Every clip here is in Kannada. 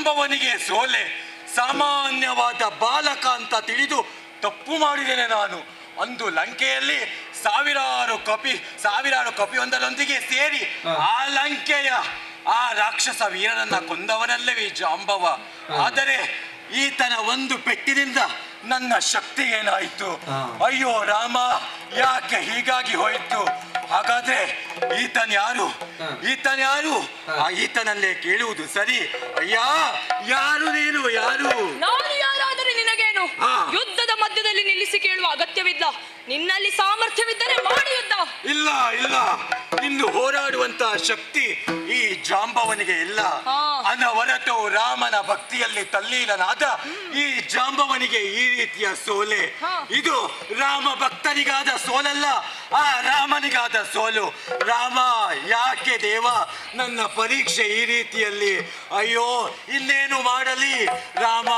ಜಾಂಬವನಿಗೆ ಸೋಲೆ ಸಾಮಾನ್ಯವಾದ ಬಾಲಕ ಅಂತ ತಿಳಿದು ತಪ್ಪು ಮಾಡಿದ್ದೇನೆ ನಾನು. ಅಂದು ಲಂಕೆಯಲ್ಲಿ ಸಾವಿರಾರು ಕಪಿ ಸಾವಿರಾರು ಕಪಿಯೊಂದರೊಂದಿಗೆ ಸೇರಿ ಆ ಲಂಕೆಯ ಆ ರಾಕ್ಷಸ ವೀರನನ್ನ ಕೊಂದವನಲ್ಲವೇ ಜಾಂಬವ. ಆದರೆ ಈತನ ಒಂದು ಪೆಟ್ಟಿನಿಂದ ನನ್ನ ಶಕ್ತಿ ಏನಾಯಿತು? ಅಯ್ಯೋ ರಾಮ ಯಾಕೆ ಹೀಗಾಗಿ ಹೋಯಿತು? ಹಾಗಾದ್ರೆ ಈತನ್ ಯಾರು. ಈತನ್ ಯಾರು? ಆ ಈತನಲ್ಲೇ ಕೇಳುವುದು ಸರಿ. ಅಯ್ಯ ಯಾರು ನೀನು? ಯಾರು? ನಾನು ಯಾರಾದರೂ ಹಾ. ಯುದ್ಧದ ಮಧ್ಯದಲ್ಲಿ ನಿಲ್ಲಿಸಿ ಕೇಳುವ ಅಗತ್ಯವಿಲ್ಲ. ನಿನ್ನಲ್ಲಿ ಸಾಮರ್ಥ್ಯವಿದ್ದರೆ ಮಾಡಿ ಯುದ್ಧ. ಇಲ್ಲ ಇಲ್ಲ. ಇನ್ನು ಹೋರಾಡುವಂತ ಶಕ್ತಿ ಈ ಜಾಂಬವನಿಗೆ ಇಲ್ಲ. ಅನವರಟು ಅನವರತು ರಾಮನ ಭಕ್ತಿಯಲ್ಲಿ ತಲ್ಲೀನಾದ ಈ ಜಾಂಬವನಿಗೆ ಈ ರೀತಿಯ ಸೋಲೆ. ಇದು ರಾಮ ಭಕ್ತನಿಗಾದ ಸೋಲಲ್ಲ ಆ ರಾಮನಿಗಾದ ಸೋಲು. ರಾಮ ಯಾಕೆ ದೇವ ನನ್ನ ಪರೀಕ್ಷೆ ಈ ರೀತಿಯಲ್ಲಿ? ಅಯ್ಯೋ ಇನ್ನೇನು ಮಾಡಲಿ? ರಾಮ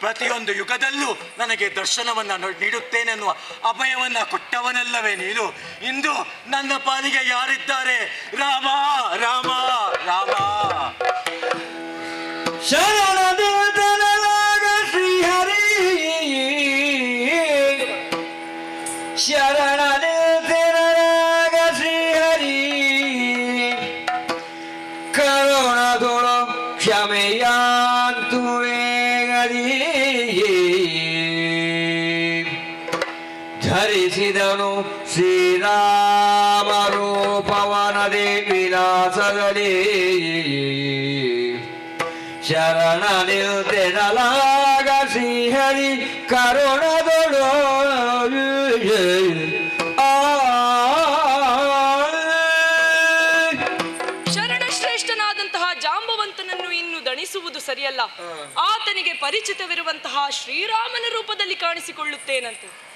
ಪ್ರತಿಯೊಂದು ಯುಗದಲ್ಲೂ ನನಗೆ ದರ್ಶನವನ್ನ ನೀಡುತ್ತೇನೆ ಅನ್ನುವ ಅಭಯವನ್ನ ಕೊಟ್ಟವನಲ್ಲವೇ ನೀನು? ಇಂದು ನನ್ನ ಪಾಲಿಗೆ ಯಾರಿದ್ದಾರೆ? ರಾಮ ರಾಮ ರಾಮ. Yeah. ಶ್ರೀಹರಿ. ಶ್ರೀಹರಿ. ಕರುಣದೊಳ ಕ್ಷಮೆಯಾಂತು ಧರಿಸಿದನು ಶ್ರೀರಾಮ ರೂಪವನದಿ ವಿಲಾಸದಲ್ಲಿ ಶರಣ ನಿಲ್ತೆನಲಾಗ ಶ್ರೀಹರಿ ಕರುಣದೊಳು ಆ. ಶರಣ ಶ್ರೇಷ್ಠನಾದಂತಹ ಜಾಂಬವಂತನನ್ನು ಇನ್ನು ದಣಿಸುವುದು ಸರಿಯಲ್ಲ. ಆತನಿಗೆ ಪರಿಚಿತವಿರುವಂತಹ ಶ್ರೀರಾಮನ ರೂಪದಲ್ಲಿ ಕಾಣಿಸಿಕೊಳ್ಳುತ್ತೇನಂತೆ.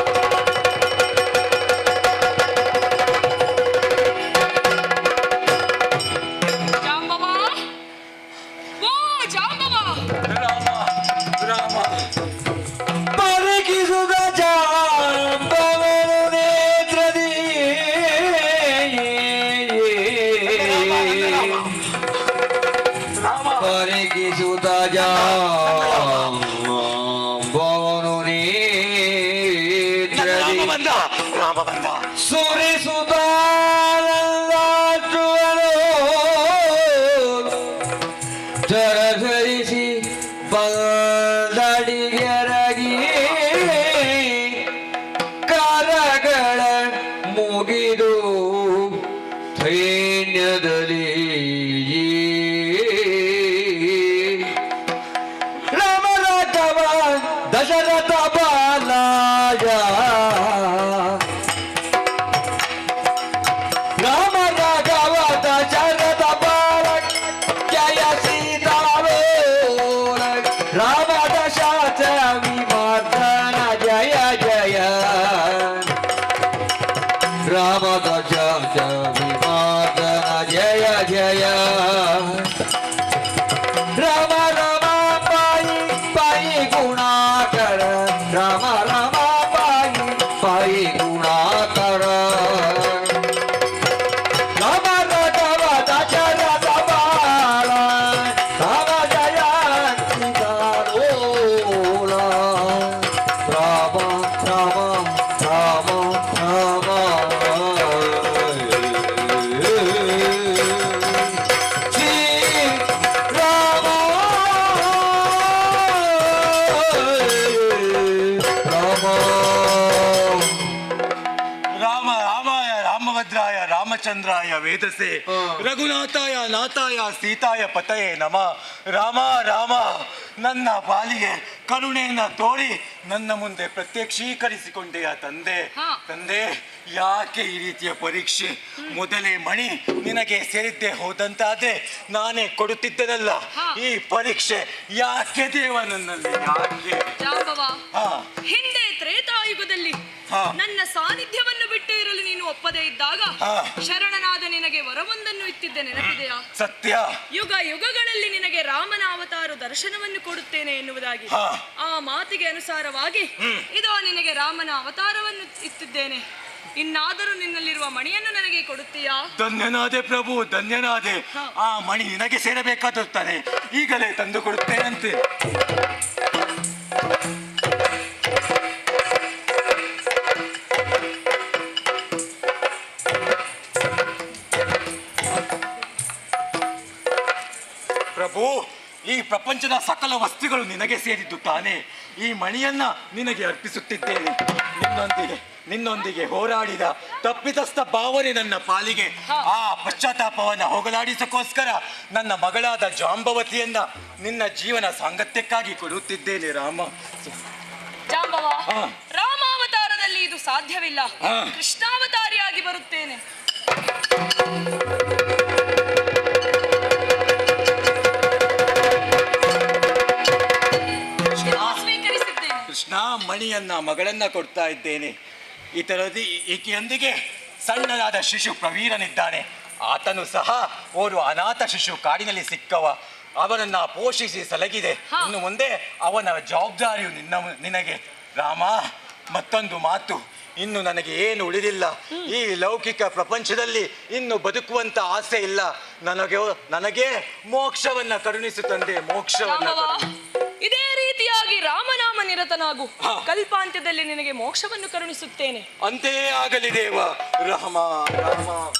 ರಾಮ ಬಂದ. ರಾಮ ಬಂದ. ಸುರಿಸುತ್ತಾನಂದಾಚುವನು ಧರಿಸಿ ಬಂದಡಿಗೆರಗಿ ಕರಗಳ ಮುಗಿದು ಸೈನ್ಯದಲ್ಲಿ ರಾಮರಾಘವ ದಶರಥ ಬಾಲಾಯ రామ ರಾಮಚಂದ್ರಾಯ ವೇದಸೆ. ರಘುನಾಥಾಯ ನಾಥಾಯ ಸೀತಾಯ ಪತಯೇ ನಮ. ರಾಮ ರಾಮ ನನ್ನ ಬಾಲಿಗೆ ಕರುಣೆಯನ್ನ ತೋರಿ ನನ್ನ ಮುಂದೆ ಪ್ರತ್ಯಕ್ಷೀಕರಿಸಿಕೊಂಡೆಯ ತಂದೆ. ತಂದೆ ಯಾಕೆ ಈ ರೀತಿಯ ಪರೀಕ್ಷೆ? ಮೊದಲೇ ಮಣಿ ನಿನಗೆ ಸೇರಿದ್ದೆ ಹೋದಂತಾದ್ರೆ ನಾನೇ ಕೊಡುತ್ತಿದ್ದನಲ್ಲ. ಈ ಪರೀಕ್ಷೆ ಯಾಕೆ ದೇವ ನನ್ನಲ್ಲಿ? ಯಾಕೆ? ಹಿಂದೆ ತ್ರೇತಾಯುಗದಲ್ಲಿ. ನನ್ನ ಸಾನ್ನಿಧ್ಯವನ್ನು ಬಿಟ್ಟು ಇರಲು ನೀನು ಒಪ್ಪದೇ ಇದ್ದಾಗ ಶರಣನಾದ ನಿನಗೆ ವರವೊಂದನ್ನು ಇತ್ತಿದ್ದೆ ನೆನಪಿದೆಯಾ? ಸತ್ಯ. ಯುಗ ಯುಗಗಳಲ್ಲಿ ನಿನಗೆ ರಾಮನ ಅವತಾರ ದರ್ಶನವನ್ನು ಕೊಡುತ್ತೇನೆ ಎನ್ನುವುದಾಗಿ. ಆ ಮಾತಿಗೆ ಅನುಸಾರವಾಗಿ ಇದೋ ನಿನಗೆ ರಾಮನ ಅವತಾರವನ್ನು ಇತ್ತಿದ್ದೇನೆ ಇನ್ನಾದರೂ ನಿನ್ನಲ್ಲಿರುವ ಮಣಿಯನ್ನು ನನಗೆ ಕೊಡುತ್ತೀಯಾ? ಧನ್ಯನಾದೆ ಪ್ರಭು ಧನ್ಯನಾದೆ. ಆ ಮಣಿ ನಿನಗೆ ಸೇರಬೇಕಾಗುತ್ತದೆ ಈಗಲೇ ತಂದು ಕೊಡುತ್ತೇನಂತೆ. ಪ್ರಭು ಪ್ರಪಂಚದ ಸಕಲ ವಸ್ತುಗಳು ನಿನಗೆ ಸೇರಿದ್ದು ತಾನೇ. ಈ ಮಣಿಯನ್ನ ನಿನಗೆ ಅರ್ಪಿಸುತ್ತಿದ್ದೇನೆ. ನಿನ್ನೊಂದಿಗೆ ನಿನ್ನೊಂದಿಗೆ ಹೋರಾಡಿದ ತಪ್ಪಿತಸ್ಥ ಭಾವನೆ ನನ್ನ ಪಾಲಿಗೆ. ಆ ಪಶ್ಚಾತ್ತಾಪವನ್ನು ಹೋಗಲಾಡಿಸೋಕ್ಕೋಸ್ಕರ ನನ್ನ ಮಗಳಾದ ಜಾಂಬವತಿಯನ್ನ ನಿನ್ನ ಜೀವನ ಸಾಂಗತ್ಯಕ್ಕಾಗಿ ಕೊಡುತ್ತಿದ್ದೇನೆ ರಾಮ. ಜಾಂಬವ. ರಾಮಾವತಾರದಲ್ಲಿ ಇದು ಸಾಧ್ಯವಿಲ್ಲ. ಕೃಷ್ಣಾವತಾರಿಯಾಗಿ ಬರುತ್ತೇನೆ. ಕೃಷ್ಣ ಮಣಿಯನ್ನ ಮಗಳನ್ನ ಕೊಡ್ತಾ ಇದ್ದೇನೆ. ಇತರದಿ ಈಕೆಯೊಂದಿಗೆ ಸಣ್ಣದಾದ ಶಿಶು ಪ್ರವೀರನಿದ್ದಾನೆ ಆತನು ಸಹ ಓರ್ವ ಅನಾಥ ಶಿಶು ಕಾಡಿನಲ್ಲಿ ಸಿಕ್ಕವ. ಅವನನ್ನ ಪೋಷಿಸಿ ಸಲಗಿದೆ. ಇನ್ನು ಮುಂದೆ ಅವನ ಜವಾಬ್ದಾರಿಯು ನಿನ್ನ ನಿನಗೆ. ರಾಮ ಮತ್ತೊಂದು ಮಾತು. ಇನ್ನು ನನಗೆ ಏನು ಉಳಿದಿಲ್ಲ. ಈ ಲೌಕಿಕ ಪ್ರಪಂಚದಲ್ಲಿ ಇನ್ನು ಬದುಕುವಂತ ಆಸೆ ಇಲ್ಲ. ನನಗೆ ನನಗೆ ಮೋಕ್ಷವನ್ನ ಕರುಣಿಸು ತಂದೆ ಮೋಕ್ಷವನ್ನ ಇದೇ ರೀತಿಯಾಗಿ ರಾಮನಾಮ ನಿರತನಾಗು. ಹಾ. ಕಲ್ಪಾಂತ್ಯದಲ್ಲಿ ನಿನಗೆ ಮೋಕ್ಷವನ್ನು ಕರುಣಿಸುತ್ತೇನೆ. ಅಂತೇ ಆಗಲಿ ದೇವ. ರಾಮ ರಾಮ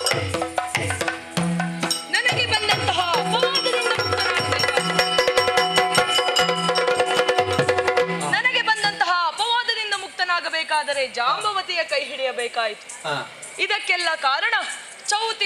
ನನಗೆ ಬಂದಂತಹ ಅಪವಾದದಿಂದ ಮುಕ್ತನಾಗಬೇಕಾ- ನನಗೆ ಬಂದಂತಹ ಅಪವಾದದಿಂದ ಮುಕ್ತನಾಗಬೇಕಾದರೆ ಜಾಂಬವತಿಯ ಕೈ ಹಿಡಿಯಬೇಕಾಯಿತು. ಇದಕ್ಕೆಲ್ಲ ಕಾರಣ ಚೌತಿ